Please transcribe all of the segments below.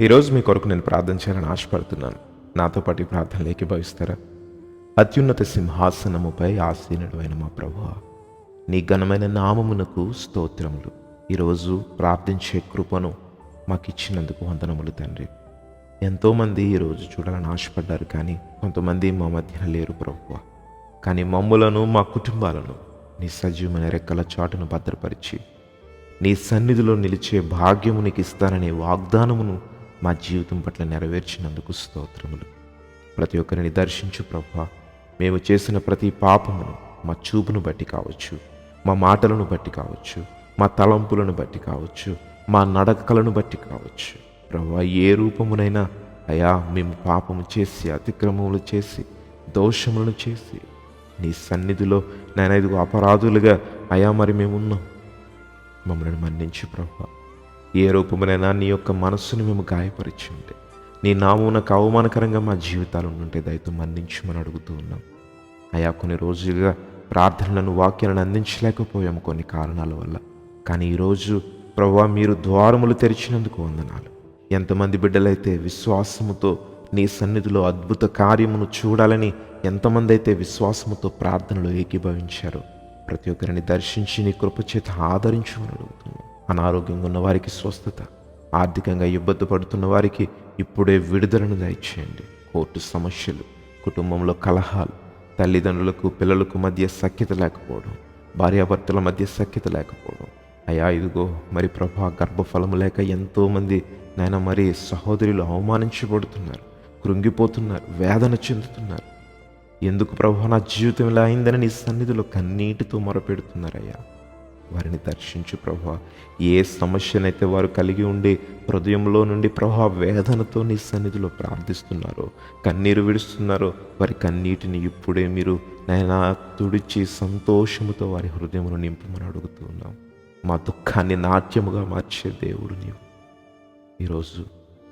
ఈరోజు మీ కొరకు నేను ప్రార్థన చేయాలని ఆశపడుతున్నాను. నాతో పాటు ఈ ప్రార్థనలు ఏకీభవిస్తారా? అత్యున్నత సింహాసనముపై ఆసీనుడు అయిన మా ప్రభు నీ ఘనమైన నామమునకు స్తోత్రములు. ఈరోజు ప్రార్థించే కృపను మాకు ఇచ్చినందుకు వందనములు తండ్రి. ఎంతోమంది ఈరోజు చూడాలని ఆశపడ్డారు కానీ కొంతమంది మా మధ్యన లేరు ప్రభువ. కానీ మమ్ములను మా కుటుంబాలను నీ సజీవమైన రెక్కల చాటును భద్రపరిచి నీ సన్నిధిలో నిలిచే భాగ్యమునికి ఇస్తాననే వాగ్దానమును మా జీవితం పట్ల నెరవేర్చినందుకు స్తోత్రములు. ప్రతి ఒక్కరిని దర్శించు ప్రభా. మేము చేసిన ప్రతి పాపమును మా చూపును బట్టి కావచ్చు మా మాటలను బట్టి కావచ్చు మా తలంపులను బట్టి కావచ్చు మా నడకలను బట్టి కావచ్చు. ప్రభా ఏ రూపమునైనా అయా మేము పాపము చేసి అతిక్రమములు చేసి దోషములను చేసి నీ సన్నిధిలో నేను ఇదిగో అపరాధులుగా అయా మరి మేమున్నాం. మమ్మల్ని మన్నించు ప్రభా. ఏ రూపమునైనా నీ యొక్క మనస్సును మేము గాయపరిచి ఉంటే నీ నామునకు అవమానకరంగా మా జీవితాలు ఉంటే దయతో మన్నించమని అడుగుతూ ఉన్నాం. అయా కొన్ని రోజులుగా ప్రార్థనలను వాక్యాలను అందించలేకపోయాము కొన్ని కారణాల వల్ల. కానీ ఈరోజు ప్రభా మీరు ద్వారములు తెరిచినందుకు వందనాలు. ఎంతమంది బిడ్డలైతే విశ్వాసముతో నీ సన్నిధిలో అద్భుత కార్యమును చూడాలని ఎంతమంది అయితే విశ్వాసముతో ప్రార్థనలు ఏకీభవించారో ప్రతి ఒక్కరిని దర్శించి నీ కృపచేత ఆదరించమని అడుగుతున్నాను అనారోగ్యంగా ఉన్న వారికి స్వస్థత ఆర్థికంగా ఇబ్బంది పడుతున్న వారికి ఇప్పుడే విడుదలను దయచేయండి. కోర్టు సమస్యలు కుటుంబంలో కలహాలు తల్లిదండ్రులకు పిల్లలకు మధ్య సఖ్యత లేకపోవడం భార్యాభర్తల మధ్య సఖ్యత లేకపోవడం. అయా ఇదిగో మరి ప్రభా గర్భఫలము లేక ఎంతోమంది నాయన మరి సహోదరులు అవమానించబడుతున్నారు కృంగిపోతున్నారు వేదన చెందుతున్నారు. ఎందుకు ప్రభా నా జీవితం ఇలా అయిందని నీ సన్నిధిలో కన్నీటితో మొరపెడుతున్నారయ్యా? వారిని దర్శించు ప్రభా ఏ సమస్యనైతే వారు కలిగి ఉండి హృదయంలో నుండి ప్రభా వేదనతో నీ సన్నిధిలో ప్రార్థిస్తున్నారో కన్నీరు విడుస్తున్నారో వారి కన్నీటిని ఇప్పుడే మీరు నైనా తుడిచి సంతోషముతో వారి హృదయమును నింపమని అడుగుతూ ఉన్నాం. మా దుఃఖాన్ని నాట్యముగా మార్చే దేవుడు నీవు. ఈరోజు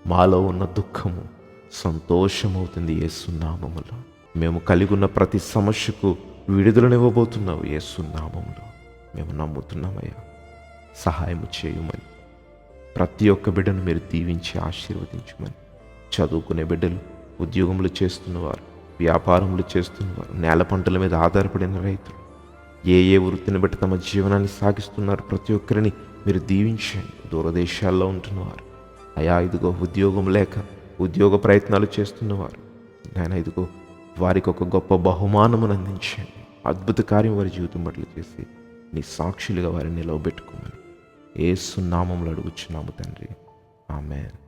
మాలో ఉన్న దుఃఖము సంతోషమవుతుంది ఏసునామములో మేము కలిగి ఉన్న ప్రతి సమస్యకు విడుదలనివ్వబోతున్నావు ఏసునామములో మేము నమ్ముతున్నామయ్యా. సహాయము చేయమని. ప్రతి ఒక్క బిడ్డను మీరు దీవించి ఆశీర్వదించమని. చదువుకునే బిడ్డలు ఉద్యోగములు చేస్తున్నవారు వ్యాపారములు చేస్తున్నవారు నేల పంటల మీద ఆధారపడిన రైతులు ఏ ఏ వృత్తిని బట్టి తమ జీవనాన్ని సాగిస్తున్నారు ప్రతి ఒక్కరిని మీరు దీవించండి. దూరదేశాల్లో ఉంటున్నవారు అయా ఇదిగో ఉద్యోగం లేక ఉద్యోగ ప్రయత్నాలు చేస్తున్నవారు నాయన ఇదిగో వారికి ఒక గొప్ప బహుమానమును అందించండి. అద్భుత కార్యం వారి జీవితం బట్లు చేసి నీ సాక్షులుగా వారిని నిలవబెట్టుకోమని ఏ సున్నామంలో అడుగుచున్నాము తండ్రి. ఆమెన్.